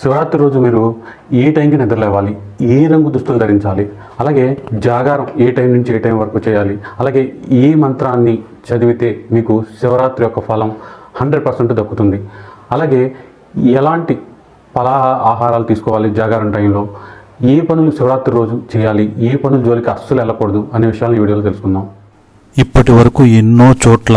శివరాత్రి రోజు మీరు ఏ టైంకి నిద్ర లేవాలి? ఏ రంగు దుస్తులు ధరించాలి? అలాగే జాగారం ఏ టైం నుంచి ఏ టైం వరకు చేయాలి? అలాగే ఏ మంత్రాన్ని చదివితే మీకు శివరాత్రి యొక్క ఫలం హండ్రెడ్ పర్సెంట్ దక్కుతుంది? అలాగే ఎలాంటి ఫలా ఆహారాలు తీసుకోవాలి జాగారం టైంలో? ఏ పనులు శివరాత్రి రోజు చేయాలి? ఏ పనులు జోలికి అస్సలు వెళ్ళకూడదు అనే విషయాలను ఈ వీడియోలో తెలుసుకుందాం. ఇప్పటి వరకు ఎన్నో చోట్ల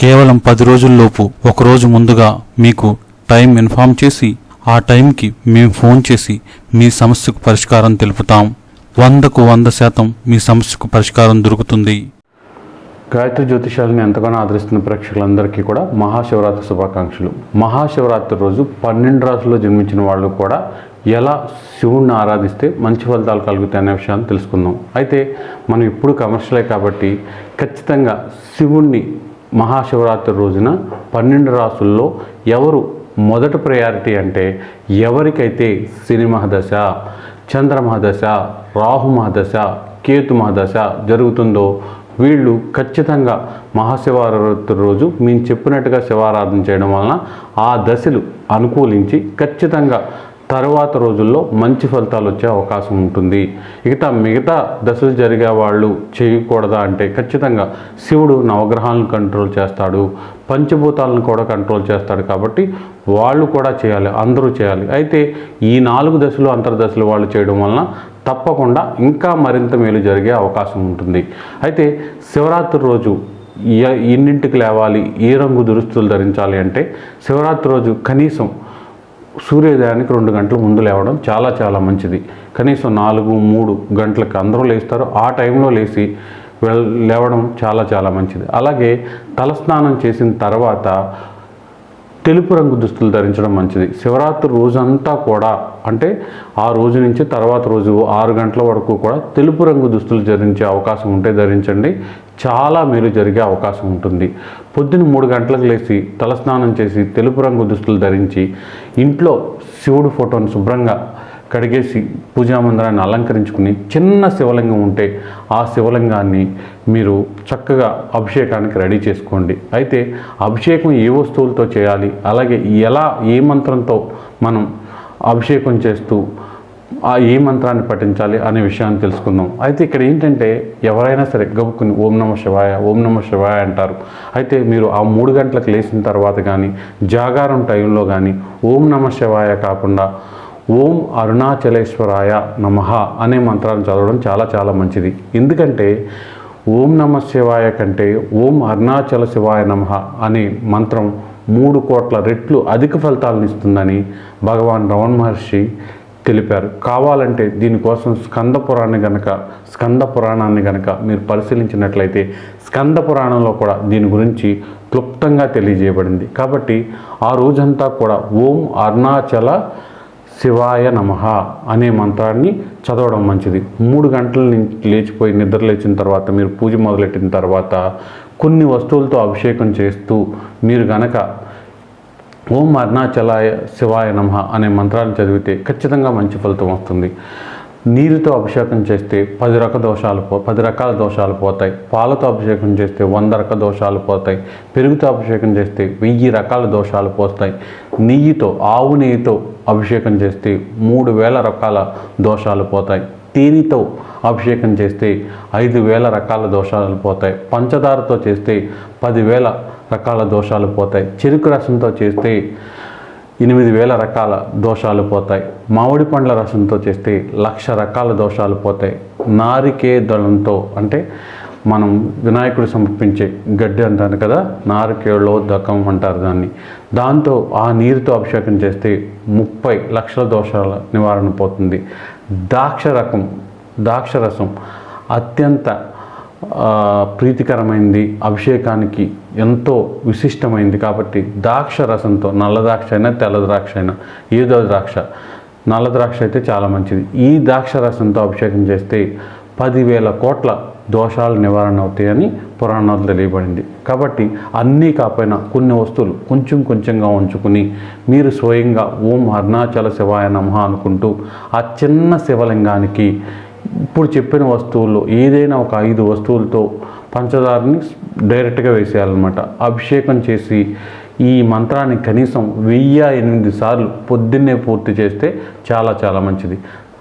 కేవలం పది రోజుల్లోపు ఒక రోజు ముందుగా మీకు టైం ఇన్ఫామ్ చేసి ఆ టైంకి మేము ఫోన్ చేసి మీ సమస్యకు పరిష్కారం తెలుపుతాం. వందకు వంద శాతం మీ సమస్యకు పరిష్కారం దొరుకుతుంది. గాయత్రి జ్యోతిషాలని ఎంతగానో ఆదరిస్తున్న ప్రేక్షకులందరికీ కూడా మహాశివరాత్రి శుభాకాంక్షలు. మహాశివరాత్రి రోజు పన్నెండు రాసుల్లో జన్మించిన వాళ్ళు కూడా ఎలా శివుణ్ణి ఆరాధిస్తే మంచి ఫలితాలు కలుగుతాయి అనే విషయాన్ని తెలుసుకుందాం. అయితే మనం ఇప్పుడు కమర్షియలే కాబట్టి ఖచ్చితంగా శివుణ్ణి మహాశివరాత్రి రోజున పన్నెండు రాసుల్లో ఎవరు మొదటి ప్రయారిటీ అంటే ఎవరికైతే శని మహాదశ చంద్ర మహాదశ రాహు మహాదశ కేతు మహాదశ జరుగుతుందో వీళ్ళు ఖచ్చితంగా మహాశివరాత్రి రోజు మేము చెప్పినట్టుగా శివారాధన చేయడం వలన ఆ దశలు అనుకూలించి ఖచ్చితంగా తర్వాత రోజుల్లో మంచి ఫలితాలు వచ్చే అవకాశం ఉంటుంది. ఇక మిగతా దశలు జరిగే వాళ్ళు చేయకూడదా అంటే ఖచ్చితంగా శివుడు నవగ్రహాలను కంట్రోల్ చేస్తాడు. పంచభూతాలను కూడా కంట్రోల్ చేస్తాడు కాబట్టి వాళ్ళు కూడా చేయాలి అందరూ చేయాలి. అయితే ఈ నాలుగు దశలు అంతర్దశలు వాళ్ళు చేయడం వలన తప్పకుండా ఇంకా మరింత మేలు జరిగే అవకాశం ఉంటుంది. అయితే శివరాత్రి రోజు ఎన్నింటికి లేవాలి ఏ రంగు దురుస్తులు ధరించాలి అంటే శివరాత్రి రోజు కనీసం సూర్యోదయానికి రెండు గంటల ముందు లేవడం చాలా చాలా మంచిది. కనీసం నాలుగు మూడు గంటలకు అందరూ లేస్తారు. ఆ టైంలో లేచి వెల్ లేవడం చాలా చాలా మంచిది. అలాగే తలస్నానం చేసిన తర్వాత తెలుపు రంగు దుస్తులు ధరించడం మంచిది. శివరాత్రి రోజంతా కూడా అంటే ఆ రోజు నుంచి తర్వాత రోజు ఆరు గంటల వరకు కూడా తెలుపు రంగు దుస్తులు ధరించే అవకాశం ఉంటే ధరించండి. చాలా మేలు జరిగే అవకాశం ఉంటుంది. పొద్దున్న మూడు గంటలకు లేచి తలస్నానం చేసి తెలుపు రంగు దుస్తులు ధరించి ఇంట్లో శివుడు ఫోటోను శుభ్రంగా కడిగేసి పూజా మందిరాన్ని అలంకరించుకుని చిన్న శివలింగం ఉంటే ఆ శివలింగాన్ని మీరు చక్కగా అభిషేకానికి రెడీ చేసుకోండి. అయితే అభిషేకం ఏ వస్తువులతో చేయాలి? అలాగే ఎలా ఏ మంత్రంతో మనం అభిషేకం చేస్తూ ఆ ఏ మంత్రాన్ని పఠించాలి అనే విషయాన్ని తెలుసుకుందాం. అయితే ఇక్కడ ఏంటంటే ఎవరైనా సరే గబుక్కుని ఓం నమ శివాయ ఓం నమ శివాయ అంటారు. అయితే మీరు ఆ మూడు గంటలకు లేచిన తర్వాత కానీ జాగారం టైంలో కానీ ఓం నమ శివాయ కాకుండా ఓం అరుణాచలేశ్వరాయ నమః అనే మంత్రాన్ని చదవడం చాలా చాలా మంచిది. ఎందుకంటే ఓం నమ శివాయ కంటే ఓం అరుణాచల శివాయ నమః అనే మంత్రం మూడు కోట్ల రెట్లు అధిక ఫలితాలను ఇస్తుందని భగవాన్ రమణ మహర్షి తెలిపారు. కావాలంటే దీనికోసం స్కంద పురాణాన్ని గనక స్కంద పురాణాన్ని గనక మీరు పరిశీలించినట్లయితే స్కంద పురాణంలో కూడా దీని గురించి క్లుప్తంగా తెలియజేయబడింది. కాబట్టి ఆ రోజంతా కూడా ఓం అరుణాచల శివాయ నమః అనే మంత్రాన్ని చదవడం మంచిది. మూడు గంటల నుంచి లేచిపోయి నిద్ర లేచిన తర్వాత మీరు పూజ మొదలెట్టిన తర్వాత కొన్ని వస్తువులతో అభిషేకం చేస్తూ మీరు గనక ఓం అరుణాచలాయ శివాయ నమః అనే మంత్రాన్ని చదివితే ఖచ్చితంగా మంచి ఫలితం వస్తుంది. నీరుతో అభిషేకం చేస్తే పది రక దోషాలు పో పది రకాల దోషాలు పోతాయి. పాలతో అభిషేకం చేస్తే వంద రక దోషాలు పోతాయి. పెరుగుతో అభిషేకం చేస్తే వెయ్యి రకాల దోషాలు పోస్తాయి. నెయ్యితో ఆవు నెయ్యితో అభిషేకం చేస్తే మూడు వేల రకాల దోషాలు పోతాయి. తేనెతో అభిషేకం చేస్తే ఐదు వేల రకాల దోషాలు పోతాయి. పంచదారతో చేస్తే పదివేల రకాల దోషాలు పోతాయి. చెరుకు రసంతో చేస్తే ఎనిమిది వేల రకాల దోషాలు పోతాయి. మామిడి పండ్ల రసంతో చేస్తే లక్ష రకాల దోషాలు పోతాయి. నారికే దళంతో అంటే మనం వినాయకుడు సమర్పించే గడ్డి అంటాను కదా నారికేళోదకం అంటారు దాన్ని. దాంతో ఆ నీరుతో అభిషేకం చేస్తే ముప్పై లక్షల దోషాల నివారణ పోతుంది. ద్రాక్ష రకం ద్రాక్ష రసం అత్యంత ప్రీతికరమైంది అభిషేకానికి ఎంతో విశిష్టమైంది కాబట్టి ద్రాక్ష రసంతో నల్ల ద్రాక్ష అయినా తెల్ల ద్రాక్ష అయినా ఏదో ద్రాక్ష నల్ల ద్రాక్ష అయితే చాలా మంచిది. ఈ ద్రాక్ష రసంతో అభిషేకం చేస్తే పదివేల కోట్ల దోషాలు నివారణ అవుతాయని పురాణాలు తెలియబడింది. కాబట్టి అన్నీ కాకపోయినా కొన్ని వస్తువులు కొంచెం కొంచెంగా ఉంచుకుని మీరు స్వయంగా ఓం అరుణాచల శివాయ నమ అనుకుంటూ ఆ చిన్న శివలింగానికి ఇప్పుడు చెప్పిన వస్తువుల్లో ఏదైనా ఒక ఐదు వస్తువులతో పంచదారని డైరెక్ట్గా వేసేయాలన్నమాట. అభిషేకం చేసి ఈ మంత్రాన్ని కనీసం వెయ్యి ఎనిమిది సార్లు పొద్దున్నే పూర్తి చేస్తే చాలా చాలా మంచిది.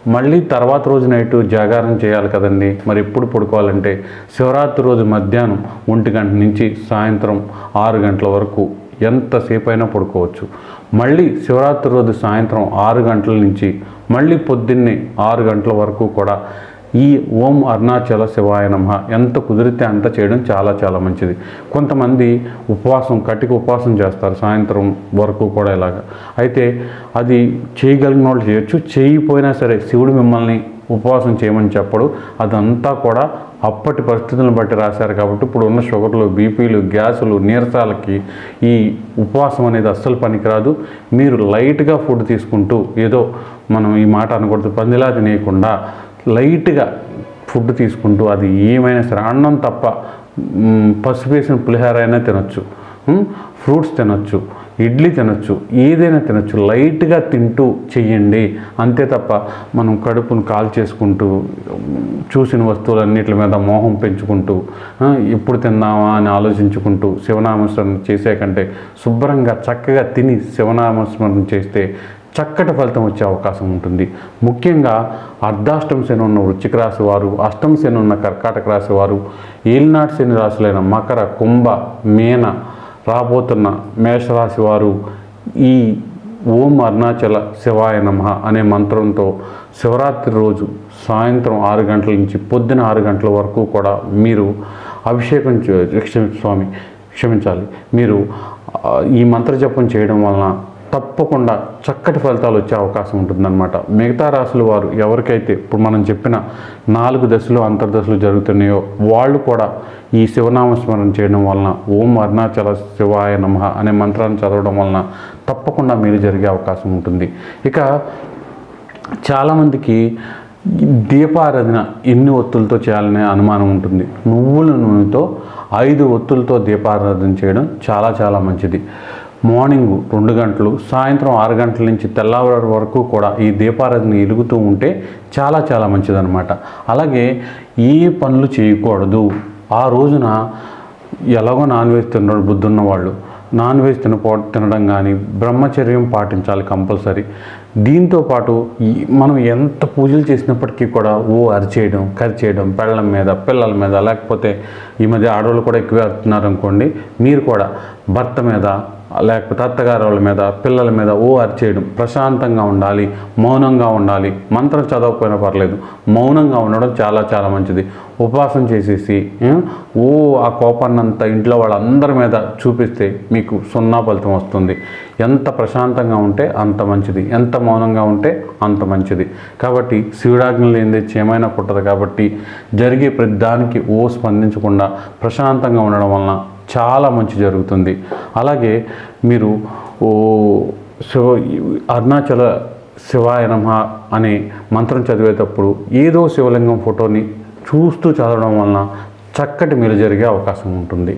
మళ్ళీ తర్వాత రోజు నైట్ జాగారం చేయాలి కదండి. మరి ఎప్పుడు పడుకోవాలంటే శివరాత్రి రోజు మధ్యాహ్నం ఒంటి గంట నుంచి సాయంత్రం ఆరు గంటల వరకు ఎంతసేపు అయినా పడుకోవచ్చు. మళ్ళీ శివరాత్రి రోజు సాయంత్రం ఆరు గంటల నుంచి మళ్ళీ పొద్దున్నే ఆరు గంటల వరకు కూడా ఈ ఓం అరుణాచల శివాయ నమ. ఎంత కుదిరితే అంత చేయడం చాలా చాలా మంచిది. కొంతమంది ఉపవాసం కట్టికి ఉపవాసం చేస్తారు సాయంత్రం వరకు కూడా ఇలాగా. అయితే అది చేయగలిగిన వాళ్ళు చేయొచ్చు. చేయకపోయినా సరే శివుడు మిమ్మల్ని ఉపవాసం చేయమని చెప్పడు. అదంతా కూడా అప్పటి పరిస్థితులను బట్టి రాశారు కాబట్టి ఇప్పుడు ఉన్న షుగర్లు బీపీలు గ్యాసులు నీరసాలకి ఈ ఉపవాసం అనేది అస్సలు పనికిరాదు. మీరు లైట్గా ఫుడ్ తీసుకుంటూ ఏదో మనం ఈ మాట అనకూడదు పందిలా తినేయకుండా లైట్గా ఫుడ్ తీసుకుంటూ అది ఏమైనా సరే అన్నం తప్ప మ్, పసుపు వేసిన పులిహార అయినా తినొచ్చు. ఫ్రూట్స్ తినొచ్చు. ఇడ్లీ తినచ్చు ఏదైనా తినచ్చు లైట్గా తింటూ చెయ్యండి. అంతే తప్ప మనం కడుపును కాల్ చేసుకుంటూ చూసిన వస్తువులన్నిటి మీద మోహం పెంచుకుంటూ ఎప్పుడు తిందామా అని ఆలోచించుకుంటూ శివనామస్మరణ చేసే కంటే శుభ్రంగా చక్కగా తిని శివనామస్మరణ చేస్తే చక్కటి ఫలితం వచ్చే అవకాశం ఉంటుంది. ముఖ్యంగా అర్ధాష్టం శని ఉన్న వృచ్చిక రాశి వారు అష్టం శని ఉన్న కర్కాటక రాశి వారు ఏలినాటి శని రాశులైన మకర కుంభ మీన రాబోతున్న మేషరాశి వారు ఈ ఓం అరుణాచల శివాయ నమ అనే మంత్రంతో శివరాత్రి రోజు సాయంత్రం ఆరు గంటల నుంచి పొద్దున ఆరు గంటల వరకు కూడా మీరు అభిషేకం క్షమి స్వామి క్షమించాలి. మీరు ఈ మంత్ర జపం చేయడం వలన తప్పకుండా చక్కటి ఫలితాలు వచ్చే అవకాశం ఉంటుందన్నమాట. మిగతా రాశుల వారు ఎవరికైతే ఇప్పుడు మనం చెప్పిన నాలుగు దశలు అంతర్దశలు జరుగుతున్నాయో వాళ్ళు కూడా ఈ శివనామ స్మరణ చేయడం వలన ఓం అరుణాచల శివాయ నమ అనే మంత్రాన్ని చదవడం వలన తప్పకుండా మీరు జరిగే అవకాశం ఉంటుంది. ఇక చాలామందికి దీపారాధన ఎన్ని ఒత్తులతో చేయాలనే అనుమానం ఉంటుంది. నువ్వుల నూనెతో ఐదు ఒత్తులతో దీపారాధన చేయడం చాలా చాలా మంచిది. మార్నింగ్ రెండు గంటలు సాయంత్రం ఆరు గంటల నుంచి తెల్లవారు వరకు కూడా ఈ దీపారాధన వెలుగుతూ ఉంటే చాలా చాలా మంచిదన్నమాట. అలాగే ఏ పనులు చేయకూడదు. ఆ రోజున ఎలాగో నాన్ వెజ్ తిన్న బుద్ధున్న వాళ్ళు నాన్ వెజ్ తినపో తినడం కానీ బ్రహ్మచర్యం పాటించాలి కంపల్సరీ. దీంతో పాటు ఈ మనం ఎంత పూజలు చేసినప్పటికీ కూడా ఓ అరిచేయడం కరిచేయడం పెళ్ళం మీద పిల్లల మీద లేకపోతే ఈ మధ్య ఆడవాళ్ళు కూడా ఎక్కువ అరుతున్నారు అనుకోండి మీరు కూడా భర్త మీద లేకపోతే అత్తగారు వాళ్ళ మీద పిల్లల మీద ఓ అరిచేయడం ప్రశాంతంగా ఉండాలి మౌనంగా ఉండాలి. మంత్రం చదవకపోయినా పర్లేదు మౌనంగా ఉండడం చాలా చాలా మంచిది. ఉపవాసం చేసేసి ఓ ఆ కోపాన్నంతా ఇంట్లో వాళ్ళందరి మీద చూపిస్తే మీకు సున్నా ఫలితం వస్తుంది. ఎంత ప్రశాంతంగా ఉంటే అంత మంచిది. ఎంత మౌనంగా ఉంటే అంత మంచిది. కాబట్టి శివుడాజ్ఞలు లేనిదే చేయమైనా పుట్టదు కాబట్టి జరిగే ప్రతి దానికి ఓ స్పందించకుండా ప్రశాంతంగా ఉండడం వలన చాలా మంచి జరుగుతుంది. అలాగే మీరు ఓ శివ అరుణాచల శివాయ నమ అనే మంత్రం చదివేటప్పుడు ఏదో శివలింగం ఫోటోని చూస్తూ చదవడం వలన చక్కటి మేలు జరిగే అవకాశం ఉంటుంది.